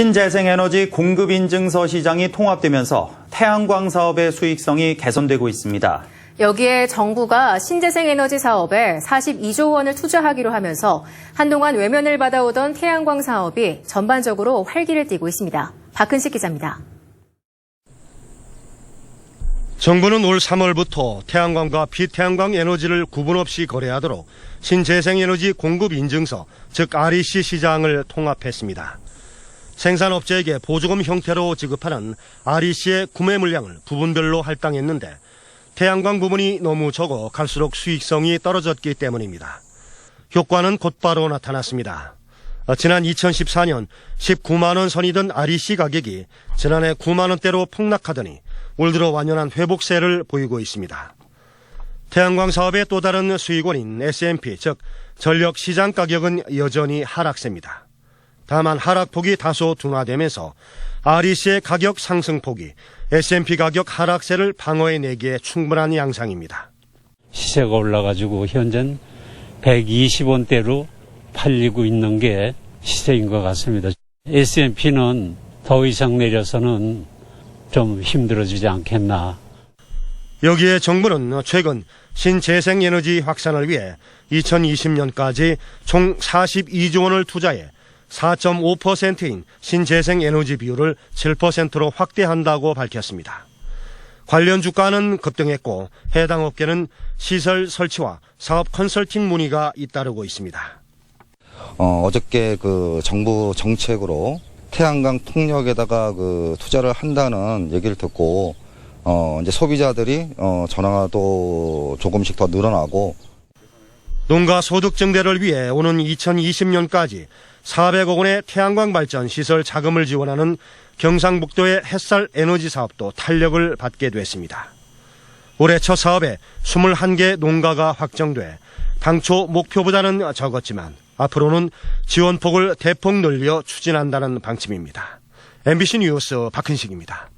신재생에너지 공급 인증서 시장이 통합되면서 태양광 사업의 수익성이 개선되고 있습니다. 여기에 정부가 신재생 에너지 사업에 42조 원을 투자하기로 하면서 한동안 외면을 받아오던 태양광 사업이 전반적으로 활기를 띠고 있습니다. 박은식 기자입니다. 정부는 올 3월부터 태양광과 비태양광 에너지를 구분 없이 거래하도록 신재생에너지 공급 인증서, 즉 REC 시장을 통합했습니다. 생산업체에게 보조금 형태로 지급하는 REC의 구매 물량을 부분별로 할당했는데 태양광 부분이 너무 적어 갈수록 수익성이 떨어졌기 때문입니다. 효과는 곧바로 나타났습니다. 어, 지난 2014년 19만 원 선이던 REC 가격이 지난해 9만 원대로 폭락하더니 올 들어 완연한 회복세를 보이고 있습니다. 태양광 사업의 또 다른 수익원인 S&P 즉 전력 시장 가격은 여전히 하락세입니다. 다만 하락폭이 다소 둔화되면서 REC의 가격 상승폭이 S&P 가격 하락세를 방어해내기에 충분한 양상입니다. 시세가 올라가지고 현재는 120원대로 팔리고 있는 게 시세인 것 같습니다. S&P는 더 이상 내려서는 좀 힘들어지지 않겠나. 여기에 정부는 최근 신재생에너지 확산을 위해 2020년까지 총 42조 원을 투자해 4.5%인 신재생 에너지 비율을 7%로 확대한다고 밝혔습니다. 관련 주가는 급등했고 해당 업계는 시설 설치와 사업 컨설팅 문의가 잇따르고 있습니다. 어, 어저께 그 정부 정책으로 태양광 풍력에다가 그 투자를 한다는 얘기를 듣고 어, 이제 소비자들이 어, 전화도 조금씩 더 늘어나고 농가 소득 증대를 위해 오는 2020년까지 400억 원의 태양광 발전 시설 자금을 지원하는 경상북도의 햇살 에너지 사업도 탄력을 받게 됐습니다. 올해 첫 사업에 21개 농가가 확정돼 당초 목표보다는 적었지만 앞으로는 지원폭을 대폭 늘려 추진한다는 방침입니다. MBC 뉴스 박근식입니다.